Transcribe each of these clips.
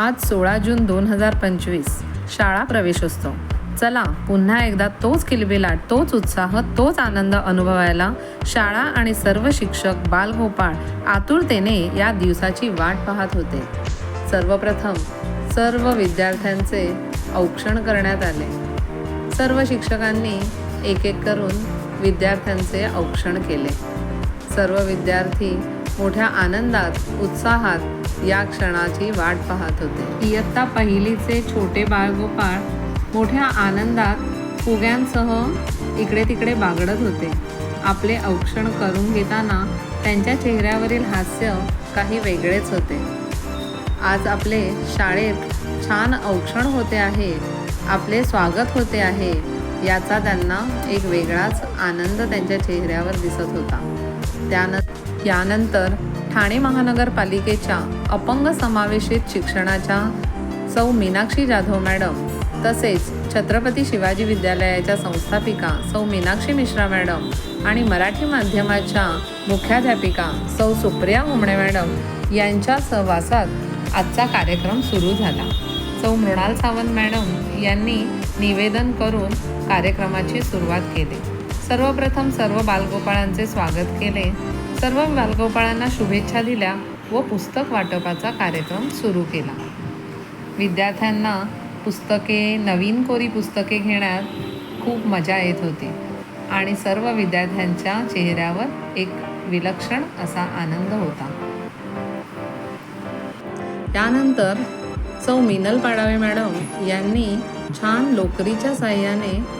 आज सोळा जून दोन हजार पंचवीस. शाळा प्रवेशोत्सव. चला पुन्हा एकदा तोच किलबिलाट तोच उत्साह तोच आनंद अनुभवायला शाळा आणि सर्व शिक्षक बालगोपाळ आतुरतेने या दिवसाची वाट पाहत होते. सर्वप्रथम सर्व विद्यार्थ्यांचे औक्षण करण्यात आले. सर्व शिक्षकांनी एक एक करून विद्यार्थ्यांचे औक्षण केले. सर्व विद्यार्थी मोठ्या आनंदात उत्साहात या क्षणाची वाट पाहत होते. इयत्ता पहिलीचे छोटे बाळगोपाळ मोठ्या आनंदात फुग्यांसह इकडे तिकडे बागडत होते. आपले औक्षण करून घेताना त्यांच्या चेहऱ्यावरील हास्य काही वेगळेच होते. आज आपले शाळेत छान औक्षण होते आहे आपले स्वागत होते आहे याचा त्यांना एक वेगळाच आनंद त्यांच्या चेहऱ्यावर दिसत होता. त्यान यानंतर ठाणे महानगरपालिकेच्या अपंग समावेशित शिक्षणाच्या सौ मीनाक्षी जाधव मॅडम तसेच छत्रपती शिवाजी विद्यालयाच्या संस्थापिका सौ मीनाक्षी मिश्रा मॅडम आणि मराठी माध्यमाच्या मुख्याध्यापिका सौ सुप्रिया हुमणे मॅडम यांच्या सहवासात आजचा कार्यक्रम सुरू झाला. सौ मृणाल सावंत मॅडम यांनी निवेदन करून कार्यक्रमाची सुरुवात केली. सर्वप्रथम सर्व बालगोपाळांचे स्वागत केले. सर्व बालगोपाळांना शुभेच्छा दिल्या व पुस्तक वाटपाचा कार्यक्रम सुरू केला. विद्यार्थ्यांना पुस्तके नवीन कोरी पुस्तके घेण्यात खूप मजा येत होती आणि सर्व विद्यार्थ्यांच्या चेहऱ्यावर एक विलक्षण असा आनंद होता. त्यानंतर सौ मिनल पाडावे मॅडम यांनी छान लोकरीच्या साह्याने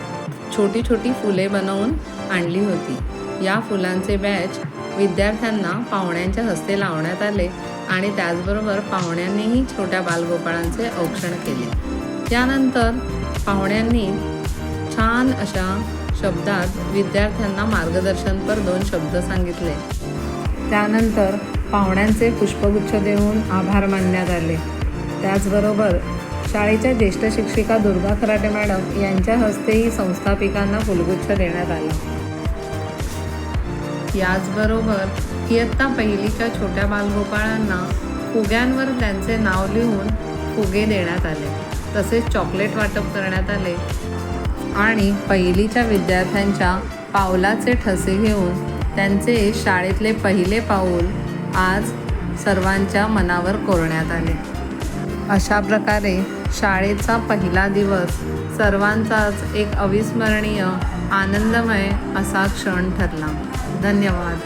छोटी छोटी फुले बनवून आणली होती. या फुलांचे बॅच विद्यार्थ्यांना पाहुण्यांच्या हस्ते लावण्यात आले आणि त्याचबरोबर पाहुण्यांनीही छोट्या बालगोपाळांचे औक्षण केले. त्यानंतर पाहुण्यांनी छान अशा शब्दात विद्यार्थ्यांना मार्गदर्शनपर दोन शब्द सांगितले. त्यानंतर पाहुण्यांचे पुष्पगुच्छ देऊन आभार मानण्यात आले. त्याचबरोबर शाळेच्या ज्येष्ठ शिक्षिका दुर्गा खराटे मॅडम यांच्या हस्तेही संस्थापिकांना फुलगुच्छ देण्यात आला. याचबरोबर इयत्ता पहिलीच्या छोट्या बालगोपाळांना फुग्यांवर त्यांचे नाव लिहून फुगे देण्यात आले तसेच चॉकलेट वाटप करण्यात आले आणि पहिलीच्या विद्यार्थ्यांच्या पावलाचे ठसे घेऊन त्यांचे शाळेतले पहिले पाऊल आज सर्वांच्या मनावर कोरण्यात आले. अशा प्रकारे शाळेचा पहिला दिवस सर्वांचाच एक अविस्मरणीय आनंदमय असा क्षण ठरला. धन्यवाद.